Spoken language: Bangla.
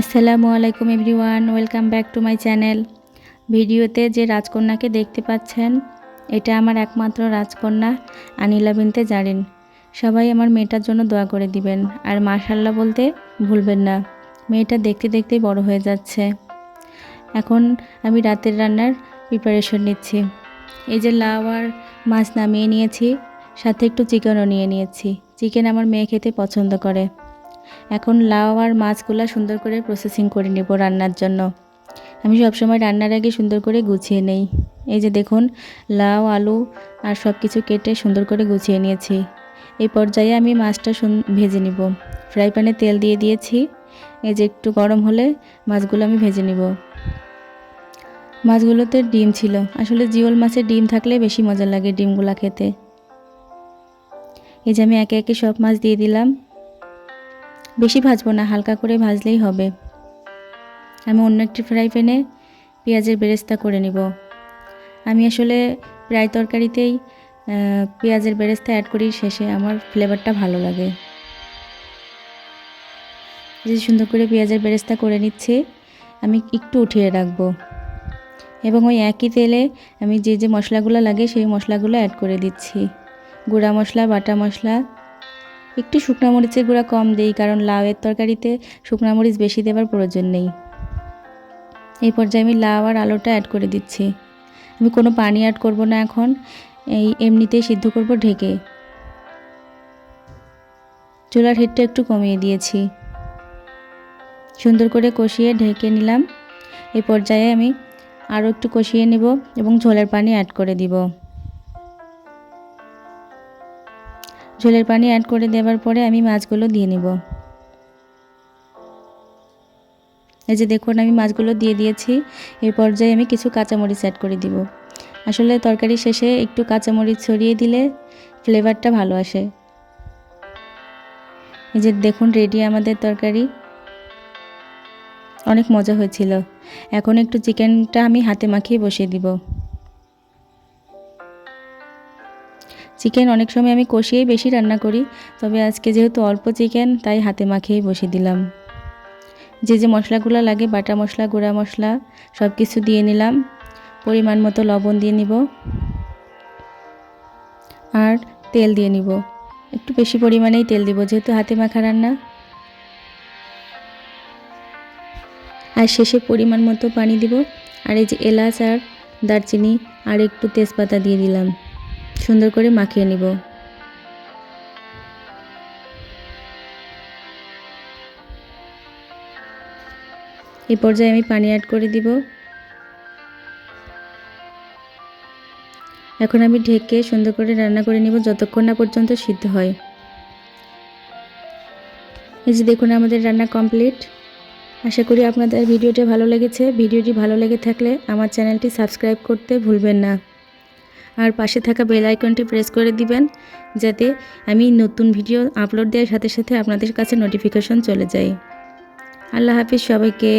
আসসালামু আলাইকুম everyone, welcome back to my channel. ভিডিওতে যে রাজকন্যাকে দেখতে পাচ্ছেন, এটা আমার একমাত্র রাজকন্যা আনিলা বিনতে জারিন। সবাই আমার মেয়েটার জন্য দোয়া করে দিবেন, আর মাশাল্লাহ বলতে ভুলবেন না। মেয়েটা দেখতে দেখতেই বড় হয়ে যাচ্ছে। এখন আমি রাতের রান্নার প্রিপারেশন নিচ্ছি। এই যে লাউ আর মাছ নামিয়ে নিয়েছি, সাথে একটু চিকেনও নিয়ে নিয়েছি। চিকেন আমার মেয়ে খেতে পছন্দ করে। এখন লাউ আর মাছগুলো সুন্দর করে প্রসেসিং করে নেব রান্নার জন্য। আমি সবসময় রান্নার আগে সুন্দর করে গুছিয়ে নেই। এই যে দেখুন, লাউ, আলু আর সব কিছু কেটে সুন্দর করে গুছিয়ে নিয়েছি। এই পর্যায়ে আমি মাছটা ভেজে নিব। ফ্রাই প্যানে তেল দিয়ে দিয়েছি। এই যে একটু গরম হলে মাছগুলো আমি ভেজে নিব। মাছগুলোতে ডিম ছিল। আসলে জিওল মাছের ডিম থাকলে বেশি মজা লাগে ডিমগুলা খেতে। এই যে আমি একে একে সব মাছ দিয়ে দিলাম। বেশি ভাজবো না, হালকা করে ভাজলেই হবে। আমি অন্য একটি ফ্রাই প্যানে পেঁয়াজের বেরেস্তা করে নিব। আমি আসলে প্রায় তরকারিতেই পেঁয়াজের বেরেস্তা অ্যাড করি শেষে, আমার ফ্লেভারটা ভালো লাগে। যে সুন্দর করে পেঁয়াজের বেরেস্তা করে নিচ্ছি, আমি একটু উঠিয়ে রাখব। এবং ওই একই তেলে আমি যে যে মশলাগুলো লাগে, সেই মশলাগুলো অ্যাড করে দিচ্ছি। গুঁড়া মশলা, বাটা মশলা একটু শুকনো মরিচের গুঁড়া কম দেই, কারণ লাউয়ের তরকারিতে শুকনো মরিচ বেশি দেওয়ার প্রয়োজন নেই। এই পর্যায়ে আমি লাউ আর আলুটা অ্যাড করে দিচ্ছি। আমি কোনো পানি অ্যাড করব না এখন, এই এমনিতেই সিদ্ধ করব ঢেকে। চুলার হিটটা একটু কমিয়ে দিয়েছি। সুন্দর করে কষিয়ে ঢেকে নিলাম। এই পর্যায়ে আমি আরও একটু কষিয়ে নেব এবং ঝোলের পানি অ্যাড করে দিব। ঝোলের পানি অ্যাড করে দেওয়ার পরে আমি মাছগুলো দিয়ে নেব। এই যে দেখুন, আমি মাছগুলো দিয়ে দিয়েছি। এই পর্যায়ে আমি কিছু কাঁচামরিচ অ্যাড করে দিব। আসলে তরকারি শেষে একটু কাঁচামরিচ ছড়িয়ে দিলে ফ্লেভারটা ভালো আসে। এই যে দেখুন রেডি আমাদের তরকারি। অনেক মজা হয়েছিল। এখন একটু চিকেনটা আমি হাতে মাখিয়ে বসিয়ে দিব। চিকেন অনেক সময় আমি কষিয়েই বেশি রান্না করি, তবে আজকে যেহেতু অল্প চিকেন তাই হাতে মাখিয়েই বসিয়ে দিলাম। যে যে মশলাগুলো লাগে, বাটা মশলা, গুঁড়া মশলা সব কিছু দিয়ে নিলাম। পরিমাণ মতো লবণ দিয়ে নিব। আর তেল দিয়ে নিব। একটু বেশি পরিমাণেই তেল দিব, যেহেতু হাতে মাখা রান্না। আর শেষে পরিমাণ মতো পানি দিব। আর এই যে এলাচ আর দারচিনি, আর একটু তেজপাতা দিয়ে দিলাম। সুন্দর করে মাখিয়ে নিব। এই পর্যায়ে আমি পানি অ্যাড করে দিব। এখন আমি ঢেকে সুন্দর করে রান্না করে নিব যতক্ষণ না পর্যন্ত সিদ্ধ হয়। এই যে দেখুন আমাদের রান্না কমপ্লিট আশা করি আপনাদের ভিডিওটি ভালো লেগেছে। ভিডিওটি ভালো লেগে থাকলে আমার চ্যানেলটি সাবস্ক্রাইব করতে ভুলবেন না। আর পাশে থাকা বেল আইকনটি প্রেস করে দিবেন, যাতে আমি নতুন ভিডিও আপলোড দেওয়ার সাথে সাথে আপনাদের কাছে নোটিফিকেশন চলে যায়। আল্লাহ হাফিজ সবাইকে।